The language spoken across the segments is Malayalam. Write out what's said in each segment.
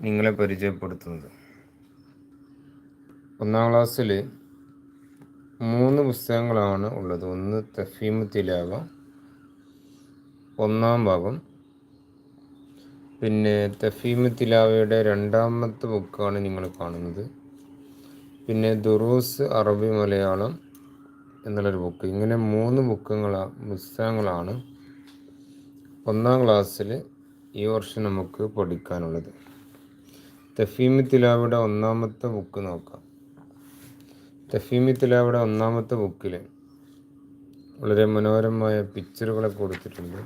നിങ്ങളെ പരിചയപ്പെടുത്തുന്നത്? ഒന്നാം ക്ലാസ്സിൽ മൂന്ന് പുസ്തകങ്ങളാണ് ഉള്ളത്. ഒന്ന് തഫീമ് തിലാവ ഒന്നാം ഭാഗം. പിന്നെ തഫീമ് തിലാവയുടെ രണ്ടാമത്തെ ബുക്കാണ് നിങ്ങൾ കാണുന്നത്. പിന്നെ ദുറൂസ് അറബി മലയാളം എന്നുള്ളൊരു ബുക്ക്. ഇങ്ങനെ മൂന്ന് ബുക്കുകളാണ് പുസ്തകങ്ങളാണ് ഒന്നാം ക്ലാസ്സിൽ ഈ വർഷം നമുക്ക് പഠിക്കാനുള്ളത്. തഫീമി തിലാവയുടെ ഒന്നാമത്തെ ബുക്ക് നോക്കാം. തഫീമി തിലാവയുടെ ഒന്നാമത്തെ ബുക്കിൽ വളരെ മനോഹരമായ പിക്ചറുകളെ കൊടുത്തിട്ടുണ്ട്.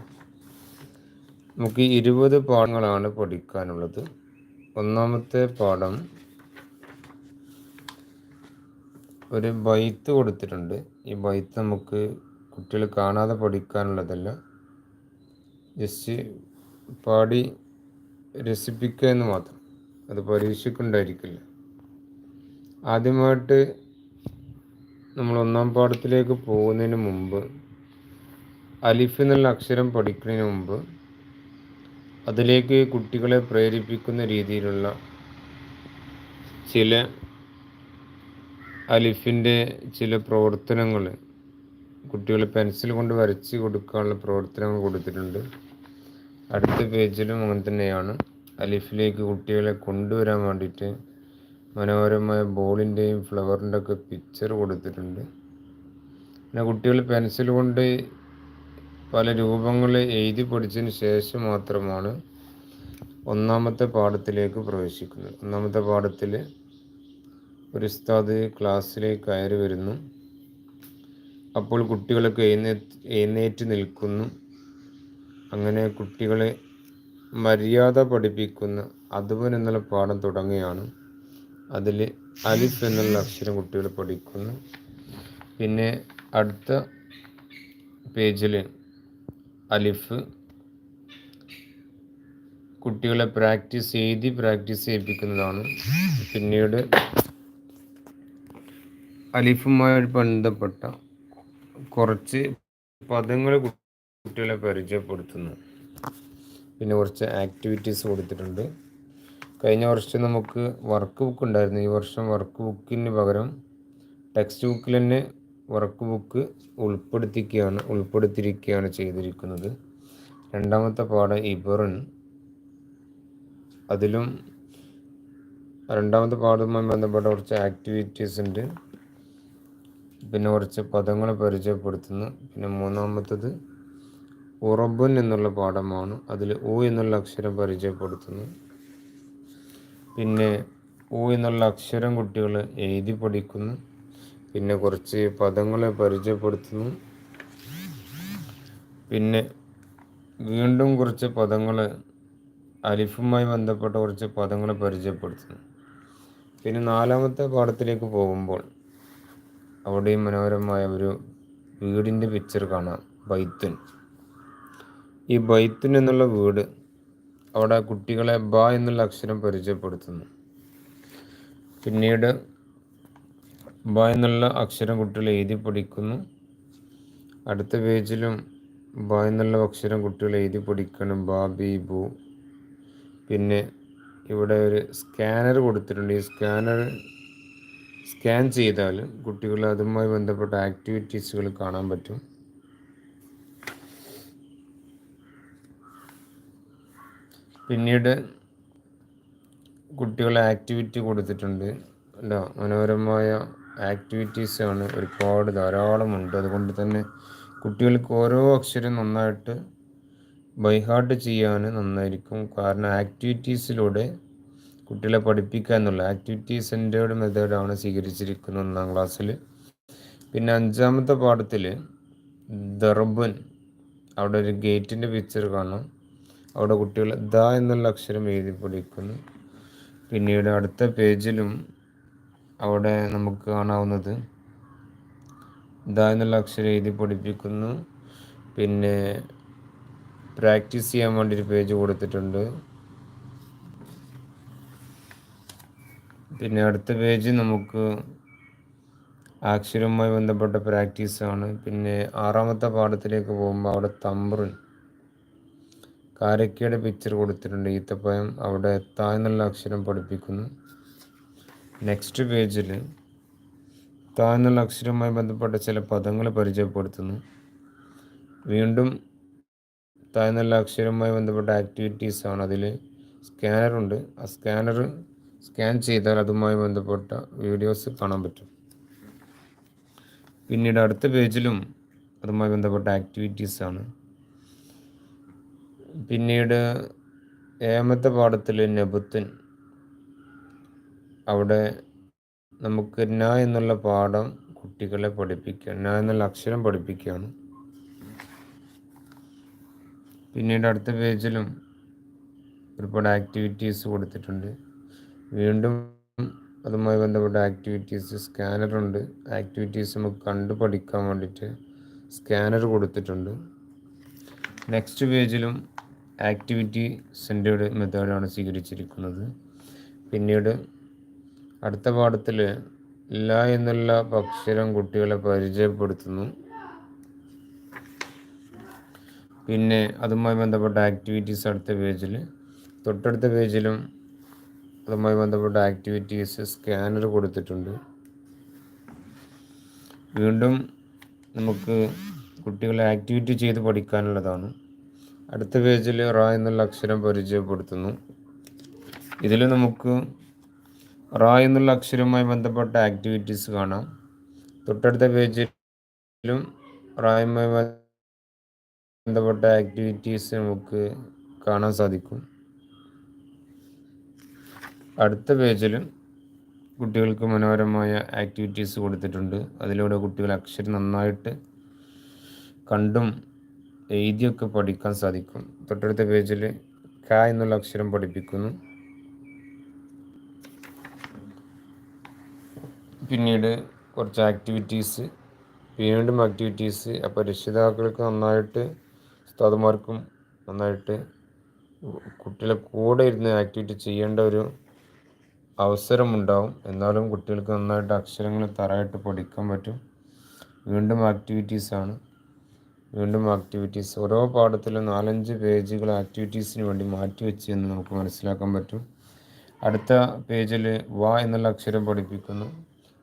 നമുക്ക് ഇരുപത് പാഠങ്ങളാണ് പഠിക്കാനുള്ളത്. ഒന്നാമത്തെ പാഠം ഒരു ബൈത്ത് കൊടുത്തിട്ടുണ്ട്. ഈ ബൈത്ത് നമുക്ക് കുട്ടികൾ കാണാതെ പഠിക്കാനുള്ളതല്ല. ജസ്റ്റ് പാടി രസിപ്പിക്കുക എന്ന് മാത്രം. അത് പരീക്ഷയ്ക്കുണ്ടായിരിക്കില്ല. ആദ്യമായിട്ട് നമ്മൾ ഒന്നാം പാഠത്തിലേക്ക് പോകുന്നതിന് മുമ്പ് അലിഫ് എന്നുള്ള അക്ഷരം പഠിക്കുന്നതിന് മുമ്പ് അതിലേക്ക് കുട്ടികളെ പ്രേരിപ്പിക്കുന്ന രീതിയിലുള്ള ചില അലിഫിന്റെ ചില പ്രവർത്തനങ്ങൾ കുട്ടികൾ പെൻസിൽ കൊണ്ട് വരച്ച് കൊടുക്കാനുള്ള പ്രവർത്തനങ്ങൾ കൊടുത്തിട്ടുണ്ട്. അടുത്ത പേജിലും അങ്ങനെ തന്നെയാണ്. അലിഫിലേക്ക് കുട്ടികളെ കൊണ്ടുവരാൻ വേണ്ടിയിട്ട് മനോഹരമായ ബോളിന്റെയും ഫ്ലവറിന്റെ ഒക്കെ പിക്ചർ കൊടുത്തിട്ടുണ്ട്. പിന്നെ കുട്ടികൾ പെൻസിൽ കൊണ്ട് പല രൂപങ്ങൾ എഴുതി പഠിച്ചതിന് ശേഷം മാത്രമാണ് ഒന്നാമത്തെ പാഠത്തിലേക്ക് പ്രവേശിക്കുന്നത്. ഒന്നാമത്തെ പാഠത്തിൽ ഒരു ഉസ്താദ് ക്ലാസ്സിലേക്ക് കയറി വരുന്നു. അപ്പോൾ കുട്ടികളൊക്കെ എഴുന്നേറ്റ് എഴുന്നേറ്റ് നിൽക്കുന്നു. അങ്ങനെ കുട്ടികളെ മര്യാദ പഠിപ്പിക്കുന്ന അധുവൻ എന്നുള്ള പാഠം തുടങ്ങുകയാണ്. അതിൽ അലിഫ് എന്നുള്ള അക്ഷരം കുട്ടികൾ പഠിക്കുന്നു. പിന്നെ അടുത്ത പേജിൽ അലിഫ്. കുട്ടികളെ പ്രാക്ടീസ് എഴുതി പ്രാക്ടീസ് ചെയ്യിപ്പിക്കുന്നതാണ്. പിന്നീട് അലിഫുമായി ബന്ധപ്പെട്ട കുറച്ച് പദങ്ങൾ കുട്ടികളെ പരിചയപ്പെടുത്തുന്നു. പിന്നെ കുറച്ച് ആക്ടിവിറ്റീസ് കൊടുത്തിട്ടുണ്ട്. കഴിഞ്ഞ വർഷം നമുക്ക് വർക്ക് ബുക്ക് ഉണ്ടായിരുന്നു. ഈ വർഷം വർക്ക് ബുക്കിന് പകരം ടെക്സ്റ്റ് ബുക്കിൽ തന്നെ വർക്ക് ബുക്ക് ഉൾപ്പെടുത്തിക്കുകയാണ് ഉൾപ്പെടുത്തിയിരിക്കുകയാണ് ചെയ്തിരിക്കുന്നത്. രണ്ടാമത്തെ പാഠം ഇബറിൻ. അതിലും രണ്ടാമത്തെ പാഠവുമായി ബന്ധപ്പെട്ട കുറച്ച് ആക്ടിവിറ്റീസ് ഉണ്ട്. പിന്നെ കുറച്ച് പദങ്ങൾ പരിചയപ്പെടുത്തുന്നു. പിന്നെ മൂന്നാമത്തത് ഉറബൻ എന്നുള്ള പാഠമാണ് അതിൽ ഊ എന്നുള്ള അക്ഷരം പരിചയപ്പെടുത്തുന്നു. പിന്നെ ഊ എന്നുള്ള അക്ഷരം കുട്ടികൾ എഴുതി പഠിക്കുന്നു. പിന്നെ കുറച്ച് പദങ്ങളെ പരിചയപ്പെടുത്തുന്നു. പിന്നെ വീണ്ടും കുറച്ച് പദങ്ങൾ അലിഫുമായി ബന്ധപ്പെട്ട കുറച്ച് പദങ്ങൾ പരിചയപ്പെടുത്തുന്നു. പിന്നെ നാലാമത്തെ പാഠത്തിലേക്ക് പോകുമ്പോൾ അവിടെയും മനോഹരമായ ഒരു വീടിന്റെ പിക്ചർ കാണാം. ബൈത്തുൻ. ഈ ബൈത്തുൻ എന്നുള്ള വീട് അവിടെ കുട്ടികളെ ബ എന്നുള്ള അക്ഷരം പരിചയപ്പെടുത്തുന്നു. പിന്നീട് ബ എന്നുള്ള അക്ഷരം കുട്ടികൾ എഴുതി പഠിക്കുന്നു. അടുത്ത പേജിലും ബ എന്നുള്ള അക്ഷരം കുട്ടികൾ എഴുതി പഠിക്കണം. ബ ബി ബു പിന്നെ ഇവിടെ ഒരു സ്കാനർ കൊടുത്തിട്ടുണ്ട്. ഈ സ്കാനർ സ്കാൻ ചെയ്താൽ കുട്ടികൾ അതുമായി ബന്ധപ്പെട്ട ആക്ടിവിറ്റീസുകൾ കാണാൻ പറ്റും. പിന്നീട് കുട്ടികളെ ആക്ടിവിറ്റി കൊടുത്തിട്ടുണ്ട്. അല്ല മനോഹരമായ ആക്ടിവിറ്റീസാണ് ഒരുപാട് ധാരാളമുണ്ട്. അതുകൊണ്ട് തന്നെ കുട്ടികൾക്ക് ഓരോ അക്ഷരം നന്നായിട്ട് ബൈഹാർട്ട് ചെയ്യാൻ നന്നായിരിക്കും. കാരണം ആക്ടിവിറ്റീസിലൂടെ കുട്ടികളെ പഠിപ്പിക്കുക എന്നുള്ള ആക്ടിവിറ്റി സെന്റേർഡ് മെത്തേഡാണ് സ്വീകരിച്ചിരിക്കുന്നത് ഒന്നാം ക്ലാസ്സിൽ പിന്നെ അഞ്ചാമത്തെ പാഠത്തിൽ ദർബൻ അവിടെ ഒരു ഗേറ്റിന്റെ പിക്ചർ കാണാം. അവിടെ കുട്ടികൾ ദ എന്നുള്ള അക്ഷരം എഴുതി പഠിക്കുന്നു പിന്നീട് അടുത്ത പേജിലും അവിടെ നമുക്ക് കാണാവുന്നത് ദ എന്നുള്ള അക്ഷരം എഴുതി പഠിപ്പിക്കുന്നു പിന്നെ പ്രാക്ടീസ് ചെയ്യാൻ വേണ്ടി ഒരു പേജ് കൊടുത്തിട്ടുണ്ട്. പിന്നെ അടുത്ത പേജ് നമുക്ക് അക്ഷരവുമായി ബന്ധപ്പെട്ട പ്രാക്ടീസാണ്. പിന്നെ ആറാമത്തെ പാഠത്തിലേക്ക് പോകുമ്പോൾ അവിടെ തമ്പ്രൻ കാരക്കയുടെ പിക്ചർ കൊടുത്തിട്ടുണ്ട്. ഈത്തപ്പഴം അവിടെ എത്താ എന്നുള്ള അക്ഷരം പഠിപ്പിക്കുന്നു. നെക്സ്റ്റ് പേജിൽ താ എന്നുള്ള അക്ഷരവുമായി ബന്ധപ്പെട്ട ചില പദങ്ങൾ പരിചയപ്പെടുത്തുന്നു. വീണ്ടും താ എന്നുള്ള അക്ഷരവുമായി ബന്ധപ്പെട്ട ആക്ടിവിറ്റീസ് ആണ്. അതിൽ സ്കാനറുണ്ട് ആ സ്കാനർ സ്കാൻ ചെയ്താൽ അതുമായി ബന്ധപ്പെട്ട വീഡിയോസ് കാണാൻ പറ്റും. പിന്നീട് അടുത്ത പേജിലും അതുമായി ബന്ധപ്പെട്ട ആക്ടിവിറ്റീസ് ആണ്. പിന്നീട് ഏമത്തെ പാഠത്തിൽ നബുത്തൻ അവിടെ നമുക്ക് ന എന്നുള്ള പാഠം കുട്ടികളെ പഠിപ്പിക്കുക ന എന്നുള്ള അക്ഷരം പഠിപ്പിക്കുകയാണ്. പിന്നീട് അടുത്ത പേജിലും ഒരുപാട് ആക്ടിവിറ്റീസ് കൊടുത്തിട്ടുണ്ട്. വീണ്ടും അതുമായി ബന്ധപ്പെട്ട ആക്ടിവിറ്റീസ് സ്കാനറുണ്ട് ആക്ടിവിറ്റീസ് നമുക്ക് കണ്ടു പഠിക്കാൻ വേണ്ടിയിട്ട് സ്കാനർ കൊടുത്തിട്ടുണ്ട്. നെക്സ്റ്റ് പേജിലും ആക്ടിവിറ്റി സെന്റേഡ് മെത്തേഡാണ് സ്വീകരിച്ചിരിക്കുന്നത്. പിന്നീട് അടുത്ത പാഠത്തിൽ ല എന്നുള്ള അക്ഷരം കുട്ടികളെ പരിചയപ്പെടുത്തുന്നു. പിന്നെ അതുമായി ബന്ധപ്പെട്ട ആക്ടിവിറ്റീസ് അടുത്ത പേജിൽ. തൊട്ടടുത്ത പേജിലും അതുമായി ബന്ധപ്പെട്ട ആക്ടിവിറ്റീസ് സ്കാനർ കൊടുത്തിട്ടുണ്ട്. വീണ്ടും നമുക്ക് കുട്ടികളെ ആക്ടിവിറ്റി ചെയ്ത് പഠിക്കാനുള്ളതാണ്. അടുത്ത പേജിൽ റ എന്നുള്ള അക്ഷരം പരിചയപ്പെടുത്തുന്നു. ഇതിൽ നമുക്ക് റ എന്നുള്ള അക്ഷരവുമായി ബന്ധപ്പെട്ട ആക്ടിവിറ്റീസ് കാണാം. തൊട്ടടുത്ത പേജിലും റായുമായി ബന്ധപ്പെട്ട ആക്ടിവിറ്റീസ് നമുക്ക് കാണാൻ സാധിക്കും. അടുത്ത പേജിലും കുട്ടികൾക്ക് മനോഹരമായ ആക്ടിവിറ്റീസ് കൊടുത്തിട്ടുണ്ട്. അതിലൂടെ കുട്ടികൾ അക്ഷരം നന്നായിട്ട് കണ്ടും എഴുതിയൊക്കെ പഠിക്കാൻ സാധിക്കും. തൊട്ടടുത്ത പേജിൽ ക എന്നുള്ള അക്ഷരം പഠിപ്പിക്കുന്നു. പിന്നീട് കുറച്ച് ആക്ടിവിറ്റീസ് വീണ്ടും ആക്ടിവിറ്റീസ് അപ്പോൾ രക്ഷിതാക്കൾക്ക് നന്നായിട്ട് ഉസ്താദുമാർക്കും നന്നായിട്ട് കുട്ടികളെ കൂടെ ഇരുന്ന് ആക്ടിവിറ്റി ചെയ്യേണ്ട ഒരു അവസരമുണ്ടാവും എന്നാലും കുട്ടികൾക്ക് നന്നായിട്ട് അക്ഷരങ്ങൾ തറയായിട്ട് പഠിക്കാൻ പറ്റും. വീണ്ടും ആക്ടിവിറ്റീസാണ് വീണ്ടും ആക്ടിവിറ്റീസ് ഓരോ പാഠത്തിലും നാലഞ്ച് പേജുകൾ ആക്ടിവിറ്റീസിന് വേണ്ടി മാറ്റി എന്ന് നമുക്ക് മനസ്സിലാക്കാൻ പറ്റും. അടുത്ത പേജിൽ വ എന്നുള്ള അക്ഷരം പഠിപ്പിക്കുന്നു.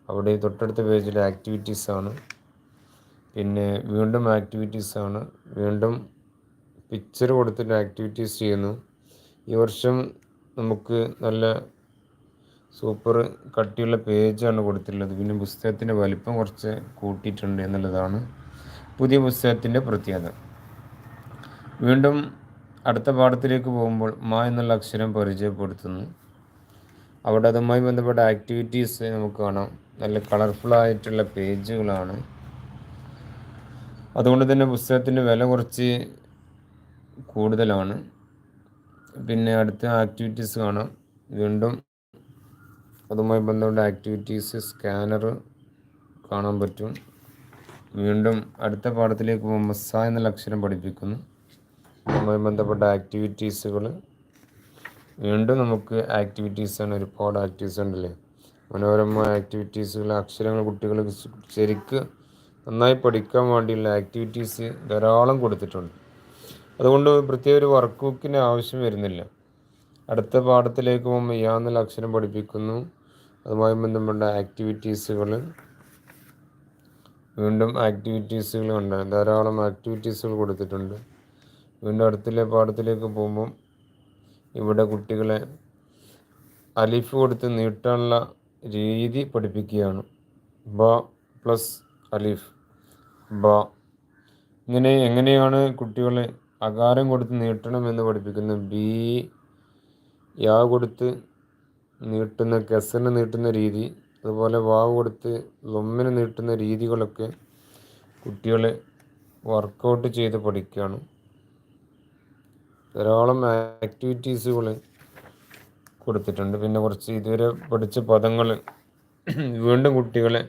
അവിടെ തൊട്ടടുത്ത പേജിൽ ആക്ടിവിറ്റീസ് ആണ്. പിന്നെ വീണ്ടും ആക്ടിവിറ്റീസ് ആണ്. വീണ്ടും പിക്ചർ കൊടുത്തിട്ട് ആക്ടിവിറ്റീസ് ചെയ്യുന്നു. ഈ വർഷം നമുക്ക് നല്ല സൂപ്പർ കട്ടിയുള്ള പേജാണ് കൊടുത്തിട്ടുള്ളത്. പിന്നെ പുസ്തകത്തിന്റെ വലിപ്പം കുറച്ച് കൂട്ടിയിട്ടുണ്ട് എന്നുള്ളതാണ്. പുതിയ പുസ്തകത്തിന്റെ പ്രത്യേകത. വീണ്ടും അടുത്ത പാഠത്തിലേക്ക് പോകുമ്പോൾ മാ എന്നുള്ള അക്ഷരം പരിചയപ്പെടുത്തുന്നു. അവിടെ അതുമായി ബന്ധപ്പെട്ട ആക്ടിവിറ്റീസ് നമുക്ക് കാണാം. നല്ല കളർഫുൾ ആയിട്ടുള്ള പേജുകളാണ് അതുകൊണ്ട് തന്നെ പുസ്തകത്തിന്റെ വില കുറച്ച് കൂടുതലാണ്. പിന്നെ അടുത്ത ആക്ടിവിറ്റീസ് കാണാം. വീണ്ടും അതുമായി ബന്ധപ്പെട്ട ആക്ടിവിറ്റീസ് സ്കാനർ കാണാൻ പറ്റും. വീണ്ടും അടുത്ത പാഠത്തിലേക്ക് പോകുമ്പോൾ സ എന്നുള്ള അക്ഷരം പഠിപ്പിക്കുന്നു. അതുമായി ബന്ധപ്പെട്ട ആക്ടിവിറ്റീസുകൾ വീണ്ടും നമുക്ക് ആക്ടിവിറ്റീസാണ് ഒരുപാട് ആക്ടിവിറ്റീസ് ഉണ്ടല്ലേ? മനോഹരമായ ആക്ടിവിറ്റീസുകൾ അക്ഷരങ്ങൾ കുട്ടികൾ ശരിക്ക് നന്നായി പഠിക്കാൻ വേണ്ടിയുള്ള ആക്ടിവിറ്റീസ് ധാരാളം കൊടുത്തിട്ടുണ്ട്. അതുകൊണ്ട് പ്രത്യേക ഒരു വർക്ക് ബുക്കിന് ആവശ്യം വരുന്നില്ല. അടുത്ത പാഠത്തിലേക്ക് പോകുമ്പോൾ യാന്നുള്ള അക്ഷരം പഠിപ്പിക്കുന്നു. അതുമായി ബന്ധപ്പെട്ട ആക്ടിവിറ്റീസുകൾ വീണ്ടും ആക്ടിവിറ്റീസുകൾ ഉണ്ട് ധാരാളം ആക്ടിവിറ്റീസുകൾ കൊടുത്തിട്ടുണ്ട്. വീണ്ടും അടുത്തിലെ പാഠത്തിലേക്ക് പോകുമ്പം ഇവിടെ കുട്ടികളെ അലിഫ് കൊടുത്ത് നീട്ടാനുള്ള രീതി പഠിപ്പിക്കുകയാണ്. ബ പ്ലസ് അലിഫ്. ബ. ഇങ്ങനെ എങ്ങനെയാണ് കുട്ടികളെ അകാരം കൊടുത്ത് നീട്ടണം എന്ന് പഠിപ്പിക്കുന്നത്? ബി. യാ കൊടുത്ത് നീട്ടുന്ന കെസന് നീട്ടുന്ന രീതി അതുപോലെ വാവ് കൊടുത്ത് ലൊമ്മിന് നീട്ടുന്ന രീതികളൊക്കെ കുട്ടികളെ വർക്കൗട്ട് ചെയ്ത് പഠിക്കുകയാണ്. ധാരാളം ആക്ടിവിറ്റീസുകൾ കൊടുത്തിട്ടുണ്ട്. പിന്നെ കുറച്ച് ഇതുവരെ പഠിച്ച പദങ്ങൾ വീണ്ടും കുട്ടികളെ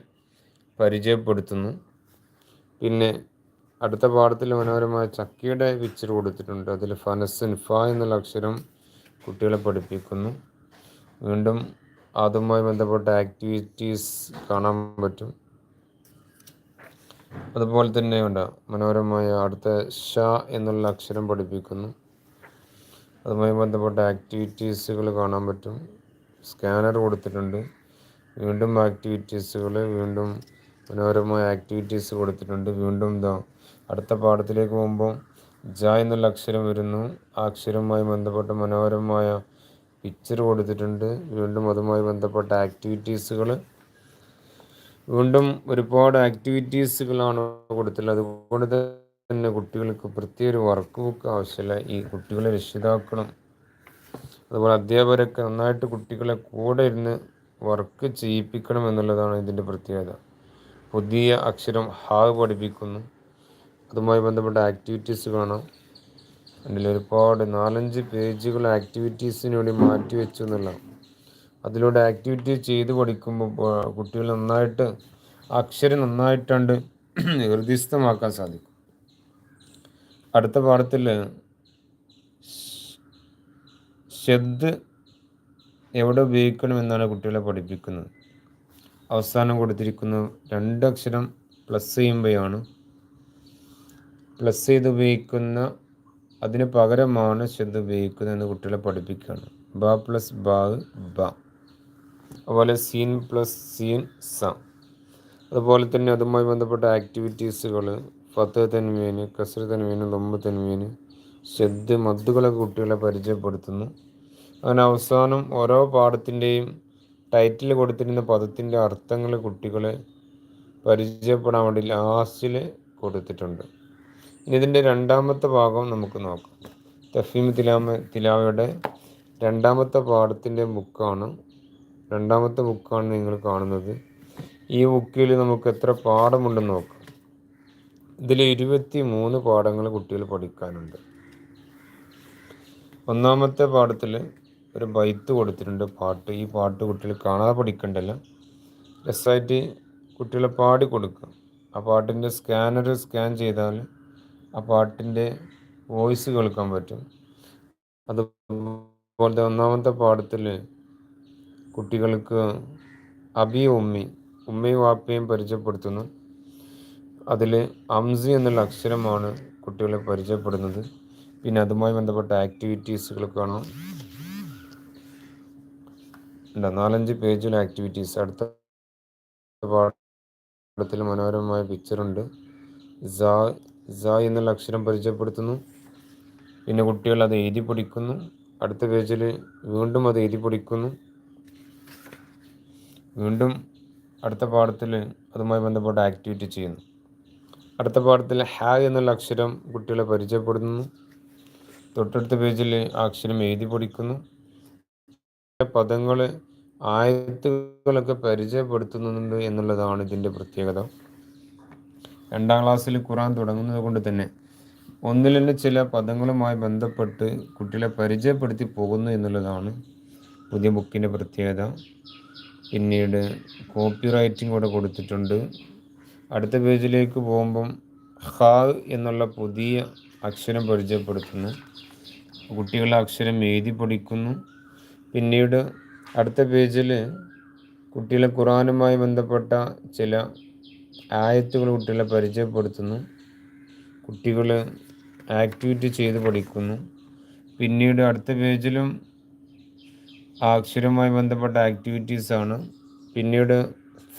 പരിചയപ്പെടുത്തുന്നു. പിന്നെ അടുത്ത പാഠത്തിൽ മനോഹരമായ ചക്കിയുടെ പിക്ചർ കൊടുത്തിട്ടുണ്ട്. അതിൽ ഫനസിൻ ഫ എന്നുള്ള അക്ഷരം കുട്ടികളെ പഠിപ്പിക്കുന്നു. വീണ്ടും അതുമായി ബന്ധപ്പെട്ട ആക്ടിവിറ്റീസ് കാണാൻ പറ്റും. അതുപോലെ തന്നെ ഉണ്ട്. മനോഹരമായ അടുത്ത ഷ എന്നുള്ള അക്ഷരം പഠിപ്പിക്കുന്നു. അതുമായി ബന്ധപ്പെട്ട ആക്ടിവിറ്റീസുകൾ കാണാൻ പറ്റും. സ്കാനർ കൊടുത്തിട്ടുണ്ട്. വീണ്ടും ആക്ടിവിറ്റീസുകൾ വീണ്ടും മനോഹരമായ ആക്ടിവിറ്റീസ് കൊടുത്തിട്ടുണ്ട്. വീണ്ടും ദ അടുത്ത പാഠത്തിലേക്ക് പോകുമ്പോൾ ജ എന്നുള്ള അക്ഷരം വരുന്നു. ആ അക്ഷരവുമായി ബന്ധപ്പെട്ട മനോഹരമായ പിക്ചർ കൊടുത്തിട്ടുണ്ട്. വീണ്ടും അതുമായി ബന്ധപ്പെട്ട ആക്ടിവിറ്റീസുകൾ വീണ്ടും ഒരുപാട് ആക്ടിവിറ്റീസുകളാണ് കൊടുത്തിട്ടുള്ളത്. അതുകൊണ്ട് തന്നെ കുട്ടികൾക്ക് പ്രത്യേക ഒരു വർക്ക് ബുക്ക് ആവശ്യമില്ല. ഈ കുട്ടികളെ രക്ഷിതാക്കണം അതുപോലെ അധ്യാപകരൊക്കെ നന്നായിട്ട് കുട്ടികളെ കൂടെ ഇരുന്ന് വർക്ക് ചെയ്യിപ്പിക്കണം എന്നുള്ളതാണ് ഇതിന്റെ പ്രത്യേകത. പുതിയ അക്ഷരം ഹാവ് പഠിപ്പിക്കുന്നു. അതുമായി ബന്ധപ്പെട്ട ആക്ടിവിറ്റീസ് കാണാം അതിൽ ഒരുപാട് നാലഞ്ച് പേജുകൾ ആക്ടിവിറ്റീസിന് വേണ്ടി മാറ്റി വെച്ചു എന്നുള്ള അതിലൂടെ ആക്ടിവിറ്റി ചെയ്ത് പഠിക്കുമ്പോൾ കുട്ടികൾ നന്നായിട്ട് അക്ഷരം നന്നായിട്ടുണ്ട് ഹൃദയസ്ഥമാക്കാൻ സാധിക്കും. അടുത്ത പാഠത്തിൽ ശബ്ദ എവിടെ ഉപയോഗിക്കണമെന്നാണ് കുട്ടികളെ പഠിപ്പിക്കുന്നത്. അവസാനം കൊടുത്തിരിക്കുന്ന രണ്ടക്ഷരം പ്ലസ് ചെയ്യുമ്പോഴാണ്. പ്ലസ് ചെയ്ത് ഉപയോഗിക്കുന്ന അതിന് പകരമാണ് ശബ്ദം ഉപയോഗിക്കുന്നതെന്ന് കുട്ടികളെ പഠിപ്പിക്കുകയാണ്. ബ പ്ലസ് ബ ബ. അതുപോലെ സീൻ പ്ലസ് സീൻ സ. അതുപോലെ തന്നെ അതുമായി ബന്ധപ്പെട്ട ആക്ടിവിറ്റീസുകൾ ഫത്ത് തന്മീന് കസർ തന്മീന് ലൊമ്പ് തന്മീന് ശബ്ദ മദ്ദുകളെ കുട്ടികളെ പരിചയപ്പെടുത്തുന്നു. അങ്ങനെ അവസാനം ഓരോ പാഠത്തിന്റെയും ടൈറ്റിൽ കൊടുത്തിരുന്ന പദത്തിന്റെ അർത്ഥങ്ങൾ കുട്ടികളെ പരിചയപ്പെടാൻ വേണ്ടി ലാസ്റ്റിൽ കൊടുത്തിട്ടുണ്ട്. ഇനി ഇതിന്റെ രണ്ടാമത്തെ ഭാഗം നമുക്ക് നോക്കാം. തഫീം തിലാമ തിലാവയുടെ രണ്ടാമത്തെ പാഠത്തിന്റെ ബുക്കാണ്. രണ്ടാമത്തെ ബുക്കാണ് നിങ്ങൾ കാണുന്നത്. ഈ ബുക്കിൽ നമുക്ക് എത്ര പാഠമുണ്ടെന്ന് നോക്കാം. ഇതിൽ ഇരുപത്തി മൂന്ന് പാഠങ്ങൾ കുട്ടികൾ പഠിക്കാനുണ്ട്. ഒന്നാമത്തെ പാഠത്തിൽ ഒരു ബൈത്ത് കൊടുത്തിട്ടുണ്ട് പാട്ട്. ഈ പാട്ട് കുട്ടികൾ കാണാതെ പഠിക്കണ്ടല്ല. രസമായിട്ട് കുട്ടികളെ പാടി കൊടുക്കുക. ആ പാട്ടിന്റെ സ്കാനർ സ്കാൻ ചെയ്താൽ ആ പാട്ടിന്റെ വോയിസ് കേൾക്കാൻ പറ്റും. അതുപോലത്തെ ഒന്നാമത്തെ പാഠത്തിൽ കുട്ടികൾക്ക് അബി ഉമ്മി ഉമ്മയും വാപ്പയും പരിചയപ്പെടുത്തുന്നു. അതിൽ അംസി എന്നുള്ള അക്ഷരമാണ് കുട്ടികളെ പരിചയപ്പെടുന്നത്. പിന്നെ അതുമായി ബന്ധപ്പെട്ട ആക്ടിവിറ്റീസുകൾ കാണാം. ഉണ്ട് നാലഞ്ച് പേജിലെ ആക്ടിവിറ്റീസ്. അടുത്ത പാഠത്തിൽ മനോഹരമായ പിക്ചറുണ്ട് സാ എന്നുള്ള അക്ഷരം പരിചയപ്പെടുത്തുന്നു. പിന്നെ കുട്ടികൾ അത് എഴുതി പഠിക്കുന്നു അടുത്ത പേജിൽ വീണ്ടും അത് എഴുതി പഠിക്കുന്നു വീണ്ടും അടുത്ത പാഠത്തിൽ അതുമായി ബന്ധപ്പെട്ട ആക്ടിവിറ്റി ചെയ്യുന്നു. അടുത്ത പാഠത്തിൽ ഹാ എന്നുള്ള അക്ഷരം കുട്ടികളെ പരിചയപ്പെടുത്തുന്നു. തൊട്ടടുത്ത പേജിൽ ആ അക്ഷരം എഴുതി പഠിക്കുന്നു പദങ്ങൾ ആയത്തുകളൊക്കെ പരിചയപ്പെടുത്തുന്നുണ്ട് എന്നുള്ളതാണ് ഇതിന്റെ പ്രത്യേകത. രണ്ടാം ക്ലാസ്സിൽ ഖുറാൻ തുടങ്ങുന്നത് കൊണ്ട് തന്നെ ഒന്നിൽ തന്നെ ചില പദങ്ങളുമായി ബന്ധപ്പെട്ട് കുട്ടികളെ പരിചയപ്പെടുത്തി പോകുന്നു എന്നുള്ളതാണ് പുതിയ ബുക്കിന്റെ പ്രത്യേകത. പിന്നീട് കോപ്പി റൈറ്റിംഗ് കൂടെ കൊടുത്തിട്ടുണ്ട്. അടുത്ത പേജിലേക്ക് പോകുമ്പം ഹാ എന്നുള്ള പുതിയ അക്ഷരം പരിചയപ്പെടുത്തുന്നു. കുട്ടികളെ അക്ഷരം എഴുതി പഠിക്കുന്നു. പിന്നീട് അടുത്ത പേജിൽ കുട്ടികളെ ഖുറാനുമായി ബന്ധപ്പെട്ട ചില ആയത്തുകൾ കുട്ടികളെ പരിചയപ്പെടുത്തുന്നു. കുട്ടികൾ ആക്ടിവിറ്റി ചെയ്ത് പഠിക്കുന്നു. പിന്നീട് അടുത്ത പേജിലും അക്ഷരവുമായി ബന്ധപ്പെട്ട ആക്ടിവിറ്റീസാണ് പിന്നീട്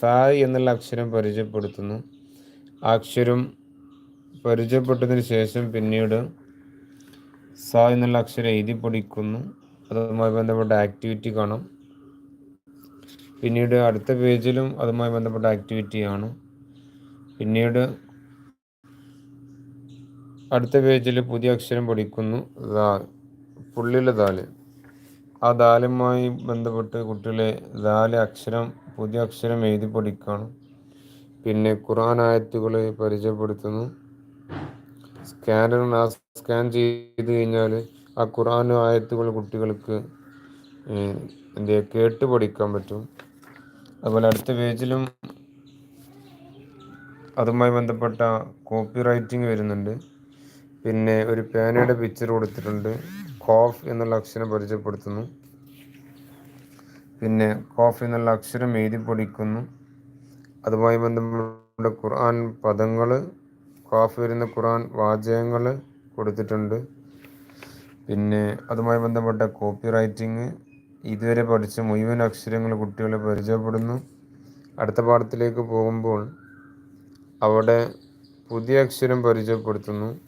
സ എന്നുള്ള അക്ഷരം പരിചയപ്പെടുത്തുന്നു. അക്ഷരം പരിചയപ്പെട്ടതിന് ശേഷം പിന്നീട് സ എന്നുള്ള അക്ഷരം എഴുതി പഠിക്കുന്നു. അതുമായി ബന്ധപ്പെട്ട ആക്ടിവിറ്റി കാണാം. പിന്നീട് അടുത്ത പേജിലും അതുമായി ബന്ധപ്പെട്ട ആക്ടിവിറ്റിയാണ് പിന്നീട് അടുത്ത പേജിൽ പുതിയ അക്ഷരം പഠിക്കുന്നു. ദാൽ പുള്ളിലെ ദാൽ. ആ ദാലുമായി ബന്ധപ്പെട്ട് കുട്ടികളെ ദാൽ അക്ഷരം പുതിയ അക്ഷരം എഴുതി പഠിക്കണം. പിന്നെ ഖുറാൻ ആയത്തുകളെ പരിചയപ്പെടുത്തുന്നു. സ്കാനർ സ്കാൻ ചെയ്ത് കഴിഞ്ഞാൽ ആ ഖുറാൻ ആയത്തുകൾ കുട്ടികൾക്ക് എന്ത് കേട്ട് പഠിക്കാൻ പറ്റും. അതുപോലെ അടുത്ത പേജിലും അതുമായി ബന്ധപ്പെട്ട കോപ്പി റൈറ്റിംഗ് വരുന്നുണ്ട്. പിന്നെ ഒരു പേനയുടെ പിക്ചർ കൊടുത്തിട്ടുണ്ട്. കോഫ് എന്നുള്ള അക്ഷരം പരിചയപ്പെടുത്തുന്നു. പിന്നെ കോഫ് എന്നുള്ള അക്ഷരം എഴുതി പൊടിക്കുന്നു. അതുമായി ബന്ധപ്പെട്ട ഖുർആൻ പദങ്ങൾ കോഫ് വരുന്ന ഖുർആൻ വാചകങ്ങൾ കൊടുത്തിട്ടുണ്ട്. പിന്നെ അതുമായി ബന്ധപ്പെട്ട കോപ്പി റൈറ്റിംഗ് ഇതുവരെ പഠിച്ച മുഴുവൻ അക്ഷരങ്ങൾ കുട്ടികളെ പരിചയപ്പെടുന്നു. അടുത്ത പാഠത്തിലേക്ക് പോകുമ്പോൾ അവിടെ പുതിയ അക്ഷരം പരിചയപ്പെടുത്തുന്നു.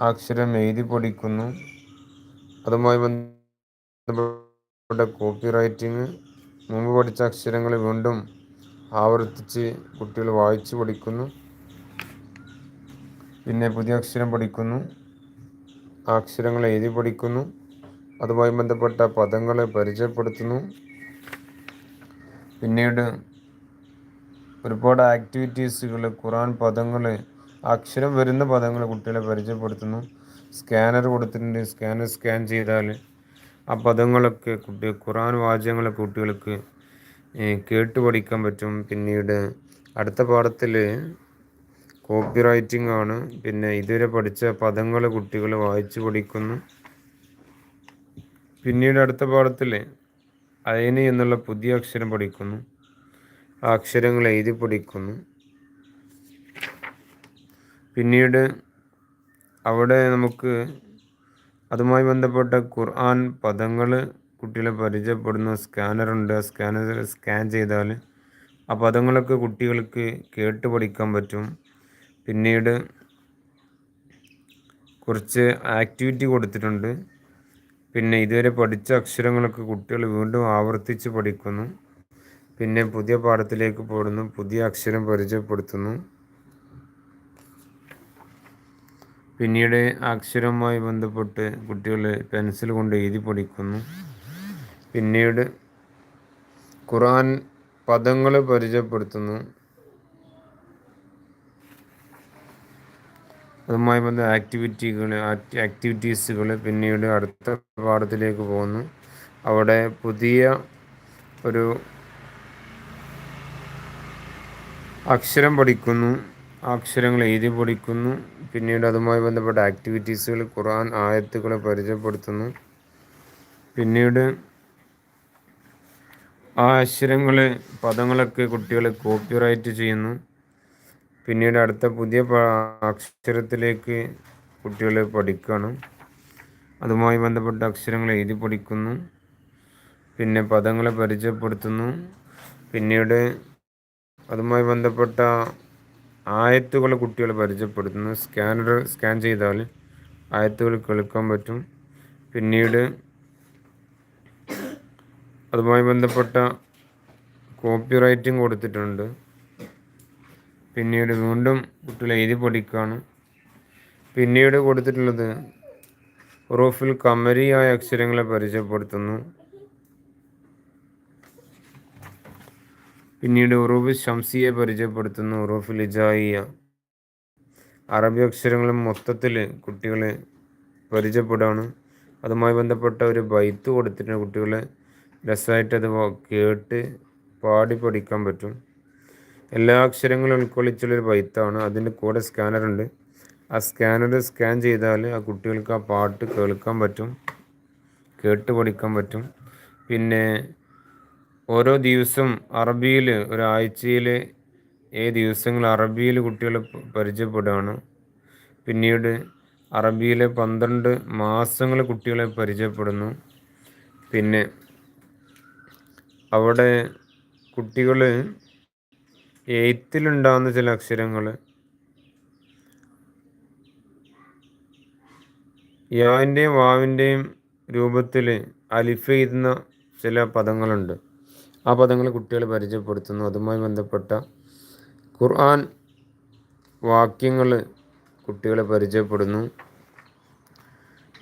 അക്ഷരം എഴുതി പഠിക്കുന്നു. അതുമായി ബന്ധപ്പെട്ട കോപ്പി റൈറ്റിംഗ് മുമ്പ് പഠിച്ച അക്ഷരങ്ങൾ വീണ്ടും ആവർത്തിച്ച് കുട്ടികൾ വായിച്ചു പഠിക്കുന്നു. പിന്നെ പുതിയ അക്ഷരം പഠിക്കുന്നു. അക്ഷരങ്ങൾ എഴുതി പഠിക്കുന്നു. അതുമായി ബന്ധപ്പെട്ട പദങ്ങളെ പരിചയപ്പെടുത്തുന്നു. പിന്നീട് ഒരുപാട് ആക്ടിവിറ്റീസുകൾ ഖുറാൻ പദങ്ങൾ അക്ഷരം വരുന്ന പദങ്ങൾ കുട്ടികളെ പരിചയപ്പെടുത്തുന്നു. സ്കാനർ കൊടുത്തിട്ടുണ്ട്. സ്കാനർ സ്കാൻ ചെയ്താൽ ആ പദങ്ങളൊക്കെ കുട്ടി ഖുറാൻ വാചകങ്ങളൊക്കെ കുട്ടികൾക്ക് കേട്ട് പഠിക്കാൻ പറ്റും. പിന്നീട് അടുത്ത പാഠത്തിൽ കോപ്പി റൈറ്റിംഗ് ആണ്. പിന്നെ ഇതുവരെ പഠിച്ച പദങ്ങൾ കുട്ടികൾ വായിച്ചു പഠിക്കുന്നു. പിന്നീട് അടുത്ത പാഠത്തിൽ അയനി എന്നുള്ള പുതിയ അക്ഷരം പഠിക്കുന്നു. അക്ഷരങ്ങൾ എഴുതി പഠിക്കുന്നു. പിന്നീട് അവിടെ നമുക്ക് അതുമായി ബന്ധപ്പെട്ട ഖുർആൻ പദങ്ങൾ കുട്ടികളെ പരിചയപ്പെടുന്ന സ്കാനറുണ്ട് സ്കാനർ സ്കാൻ ചെയ്താൽ ആ പദങ്ങളൊക്കെ കുട്ടികൾക്ക് കേട്ട് പഠിക്കാൻ പറ്റും. പിന്നീട് കുറച്ച് ആക്ടിവിറ്റി കൊടുത്തിട്ടുണ്ട്. പിന്നെ ഇതുവരെ പഠിച്ച അക്ഷരങ്ങളൊക്കെ കുട്ടികൾ വീണ്ടും ആവർത്തിച്ച് പഠിക്കുന്നു. പിന്നെ പുതിയ പാഠത്തിലേക്ക് പോടുന്നു പുതിയ അക്ഷരം പരിചയപ്പെടുത്തുന്നു. പിന്നീട് അക്ഷരവുമായി ബന്ധപ്പെട്ട് കുട്ടികൾ പെൻസിൽ കൊണ്ട് എഴുതി പഠിക്കുന്നു. പിന്നീട് ഖുറാൻ പദങ്ങൾ പരിചയപ്പെടുത്തുന്നു. അതുമായി ബന്ധ ആക്ടിവിറ്റികൾ ആക്ടിവിറ്റീസുകൾ പിന്നീട് അടുത്ത പാഠത്തിലേക്ക് പോകുന്നു. അവിടെ പുതിയ ഒരു അക്ഷരം പഠിക്കുന്നു അക്ഷരങ്ങൾ എഴുതി പഠിക്കുന്നു പിന്നീട് അതുമായി ബന്ധപ്പെട്ട ആക്ടിവിറ്റീസുകൾ ഖുറാൻ ആയത്തുകളെ പരിചയപ്പെടുത്തുന്നു. പിന്നീട് ആ അക്ഷരങ്ങൾ പദങ്ങളൊക്കെ കുട്ടികൾ കോപ്പിറൈറ്റ് ചെയ്യുന്നു. പിന്നീട് അടുത്ത പുതിയ അക്ഷരത്തിലേക്ക് കുട്ടികൾ പഠിക്കുകയാണ്. അതുമായി ബന്ധപ്പെട്ട അക്ഷരങ്ങൾ എഴുതി പഠിക്കുന്നു. പിന്നെ പദങ്ങളെ പരിചയപ്പെടുത്തുന്നു. പിന്നീട് അതുമായി ബന്ധപ്പെട്ട ആയത്തുകൾ കുട്ടികൾ പരിചയപ്പെടുത്തുന്നു. സ്കാനർ സ്കാൻ ചെയ്താൽ ആയത്തുകൾ കേൾക്കാൻ പറ്റും. പിന്നീട് അതുമായി ബന്ധപ്പെട്ട കോപ്പി റൈറ്റിംഗ് കൊടുത്തിട്ടുണ്ട്. പിന്നീട് വീണ്ടും കുട്ടികൾ എഴുതി പഠിക്കുകയാണ് പിന്നീട് കൊടുത്തിട്ടുള്ളത് റൂഫിൽ കമരിയായ അക്ഷരങ്ങളെ പരിചയപ്പെടുത്തുന്നു. പിന്നീട് ഉറൂഫ് ഷംസിയെ പരിചയപ്പെടുത്തുന്നു ഉറൂഫ് ലിജായിയ അറബി അക്ഷരങ്ങളും മൊത്തത്തിൽ കുട്ടികളെ പരിചയപ്പെടുകയാണ് അതുമായി ബന്ധപ്പെട്ട ഒരു ബൈത്ത് കൊടുത്തിട്ട് കുട്ടികളെ രസമായിട്ട് അത് കേട്ട് പാടി പഠിക്കാൻ പറ്റും. എല്ലാ അക്ഷരങ്ങളും ഉൾക്കൊള്ളിച്ചുള്ളൊരു ബൈത്താണ്. അതിന്റെ കൂടെ സ്കാനറുണ്ട് ആ സ്കാനർ സ്കാൻ ചെയ്താൽ ആ കുട്ടികൾക്ക് ആ പാട്ട് കേൾക്കാൻ പറ്റും കേട്ട് പഠിക്കാൻ പറ്റും. പിന്നെ ഓരോ ദിവസം അറബിയിൽ ഒരാഴ്ചയിൽ ഏ ദിവസങ്ങൾ അറബിയിൽ കുട്ടികൾ പരിചയപ്പെടുകയാണ് പിന്നീട് അറബിയിലെ പന്ത്രണ്ട് മാസങ്ങൾ കുട്ടികളെ പരിചയപ്പെടുന്നു. പിന്നെ അവിടെ കുട്ടികൾ എയ്ത്തിലുണ്ടാകുന്ന ചില അക്ഷരങ്ങൾ യാവിന്റെയും വാവിന്റെയും രൂപത്തിൽ അലിഫ് എഴുതുന്ന ചില പദങ്ങളുണ്ട്. ആ പദങ്ങൾ കുട്ടികളെ പരിചയപ്പെടുത്തുന്നു. അതുമായി ബന്ധപ്പെട്ട ഖുർആൻ വാക്യങ്ങൾ കുട്ടികളെ പരിചയപ്പെടുന്നു.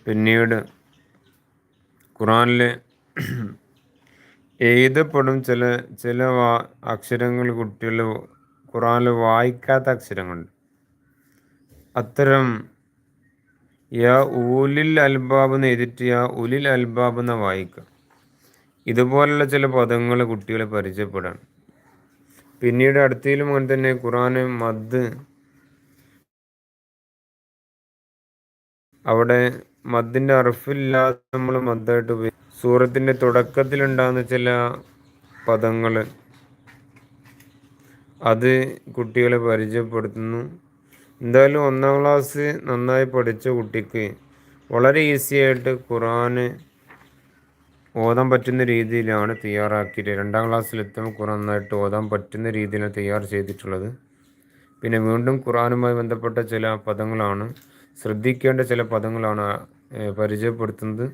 പിന്നീട് ഖുറാനിലെ എഴുതപ്പെടും ചില ചില വാ അക്ഷരങ്ങൾ കുട്ടികൾ ഖുറാനിൽ വായിക്കാത്ത അക്ഷരങ്ങളുണ്ട്. അത്തരം യാ ഊലിൽ അൽബാബ് എന്ന് എഴുതിയിട്ട് യാ ഉലിൽ അൽബാബ് എന്ന് വായിക്കുക. ഇതുപോലുള്ള ചില പദങ്ങൾ കുട്ടികളെ പരിചയപ്പെടാണ് പിന്നീട് അടുത്തയിലും അങ്ങനെ തന്നെ ഖുറാന് മദ് അവിടെ മദ്ദിന്റെ അറഫില്ലാതെ നമ്മൾ മദ്ദായിട്ട് ഉപയോഗിക്കും സൂറത്തിന്റെ തുടക്കത്തിലുണ്ടാകുന്ന ചില പദങ്ങൾ അത് കുട്ടികളെ പരിചയപ്പെടുത്തുന്നു. എന്തായാലും ഒന്നാം ക്ലാസ് നന്നായി പഠിച്ച കുട്ടിക്ക് വളരെ ഈസി ആയിട്ട് ഖുറാന് ഓതാൻ പറ്റുന്ന രീതിയിലാണ് തയ്യാറാക്കിയിട്ട് രണ്ടാം ക്ലാസ്സിലെത്തുമ്പോൾ ഖുറാൻ നന്നായിട്ട് ഓതാൻ പറ്റുന്ന രീതിയിലാണ് തയ്യാർ ചെയ്തിട്ടുള്ളത്. പിന്നെ വീണ്ടും ഖുറാനുമായി ബന്ധപ്പെട്ട ചില പദങ്ങളാണ് ശ്രദ്ധിക്കേണ്ട ചില പദങ്ങളാണ് പരിചയപ്പെടുത്തുന്നത്.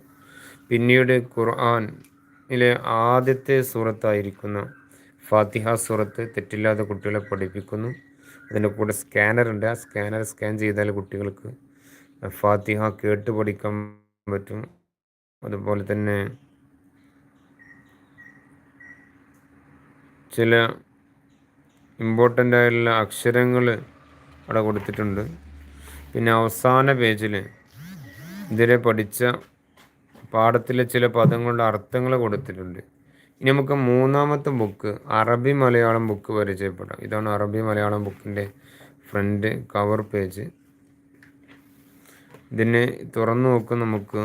പിന്നീട് ഖുർആനിലെ ആദ്യത്തെ സൂറത്തായിരിക്കുന്ന ഫാത്തിഹ സൂറത്ത് തെറ്റില്ലാതെ കുട്ടികളെ പഠിപ്പിക്കുന്നു. അതിന്റെ കൂടെ സ്കാനർ ഉണ്ട്. ആ സ്കാനർ സ്കാൻ ചെയ്താൽ കുട്ടികൾക്ക് ഫാത്തിഹ കേട്ട് പഠിക്കാൻ പറ്റും. അതുപോലെ തന്നെ ചില ഇമ്പോർട്ടന്റ് ആയിട്ടുള്ള അക്ഷരങ്ങൾ അവിടെ കൊടുത്തിട്ടുണ്ട്. പിന്നെ അവസാന പേജിൽ ഇതുവരെ പഠിച്ച പാഠത്തിലെ ചില പദങ്ങളുടെ അർത്ഥങ്ങൾ കൊടുത്തിട്ടുണ്ട്. ഇനി നമുക്ക് മൂന്നാമത്തെ ബുക്ക് അറബി മലയാളം ബുക്ക് പരിചയപ്പെടാം. ഇതാണ് അറബി മലയാളം ബുക്കിന്റെ ഫ്രണ്ട് കവർ പേജ് ഇതിനെ തുറന്നു നോക്കും നമുക്ക്.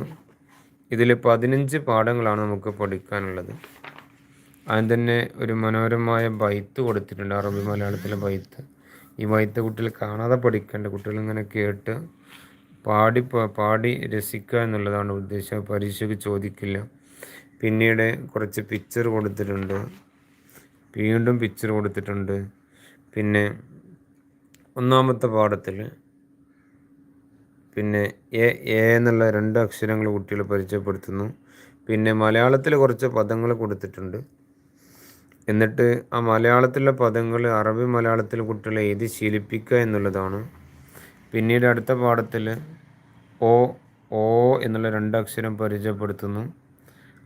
ഇതിൽ പതിനഞ്ച് പാഠങ്ങളാണ് നമുക്ക് പഠിക്കാനുള്ളത്. അതിന് തന്നെ ഒരു മനോഹരമായ ബൈത്ത് കൊടുത്തിട്ടുണ്ട് അറബി മലയാളത്തിലെ ബൈത്ത്. ഈ ബൈത്ത് കുട്ടികൾ കാണാതെ പഠിക്കേണ്ട. കുട്ടികൾ ഇങ്ങനെ കേട്ട് പാടി പാടി രസിക്കുക എന്നുള്ളതാണ് ഉദ്ദേശം. പരീക്ഷയ്ക്ക് ചോദിക്കില്ല. പിന്നീട് കുറച്ച് പിക്ചർ കൊടുത്തിട്ടുണ്ട്. വീണ്ടും പിക്ചർ കൊടുത്തിട്ടുണ്ട്. പിന്നെ ഒന്നാമത്തെ പാഠത്തിൽ പിന്നെ എ എ എന്നുള്ള രണ്ട് അക്ഷരങ്ങൾ കുട്ടികൾ പരിചയപ്പെടുത്തുന്നു. പിന്നെ മലയാളത്തിൽ കുറച്ച് പദങ്ങൾ കൊടുത്തിട്ടുണ്ട്. എന്നിട്ട് ആ മലയാളത്തിലെ പദങ്ങൾ അറബി മലയാളത്തിൽ കുട്ടികളെ എഴുതി ശീലിപ്പിക്കുക എന്നുള്ളതാണ്. പിന്നീട് അടുത്ത പാഠത്തിൽ ഓ ഓ എന്നുള്ള രണ്ടക്ഷരം പരിചയപ്പെടുത്തുന്നു.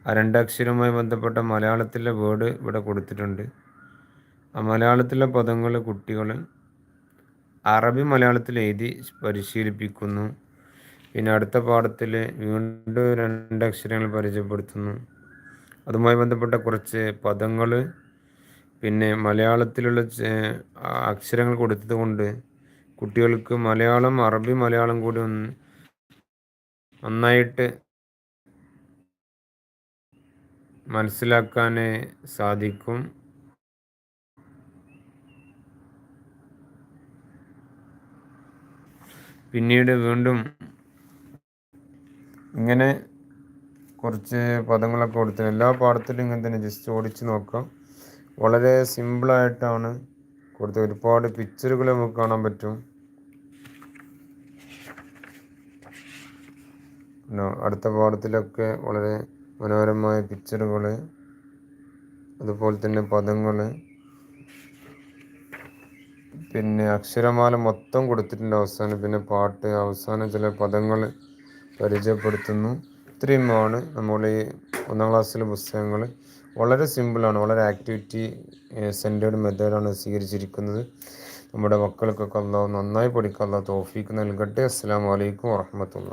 ആ രണ്ടക്ഷരവുമായി ബന്ധപ്പെട്ട മലയാളത്തിലെ വേർഡ് ഇവിടെ കൊടുത്തിട്ടുണ്ട്. ആ മലയാളത്തിലെ പദങ്ങൾ കുട്ടികൾ അറബി മലയാളത്തിൽ എഴുതി പരിശീലിപ്പിക്കുന്നു. പിന്നെ അടുത്ത പാഠത്തിൽ വീണ്ടും രണ്ടക്ഷരങ്ങൾ പരിചയപ്പെടുത്തുന്നു. അതുമായി ബന്ധപ്പെട്ട കുറച്ച് പദങ്ങൾ പിന്നെ മലയാളത്തിലുള്ള അക്ഷരങ്ങൾ കൊടുത്തത് കൊണ്ട് കുട്ടികൾക്ക് മലയാളം അറബി മലയാളം കൂടി ഒന്ന് നന്നായിട്ട് മനസ്സിലാക്കാൻ സാധിക്കും. പിന്നീട് വീണ്ടും ഇങ്ങനെ കുറച്ച് പദങ്ങളൊക്കെ കൊടുത്തു എല്ലാ പാഠത്തിലും ഇങ്ങനെ തന്നെ ജസ്റ്റ് ഓടിച്ചു നോക്കാം. വളരെ സിമ്പിളായിട്ടാണ് കൊടുത്ത ഒരുപാട് പിക്ചറുകൾ നമുക്ക് കാണാൻ പറ്റും. അടുത്ത പാഠത്തിലൊക്കെ വളരെ മനോഹരമായ പിക്ചറുകൾ അതുപോലെ തന്നെ പദങ്ങൾ പിന്നെ അക്ഷരമാല മൊത്തം കൊടുത്തിട്ടുണ്ട് അവസാനം. പിന്നെ പാട്ട് അവസാനം ചില പദങ്ങൾ പരിചയപ്പെടുത്തുന്നു. ഇത്രയുമാണ് നമ്മൾ ഈ ഒന്നാം ക്ലാസ്സിലെ പുസ്തകങ്ങൾ വളരെ സിമ്പിളാണ് വളരെ ആക്ടിവിറ്റി സെന്റേഡ് മെത്തേഡാണ് സ്വീകരിച്ചിരിക്കുന്നത്. നമ്മുടെ മക്കൾക്കൊക്കെ അള്ളാഹ് നന്നായി പഠിക്കാൻ അള്ളാഹ് തോഫീക്ക് നൽകട്ടെ. അസ്സാം വലൈക്കും വാഹമത്തുള്ള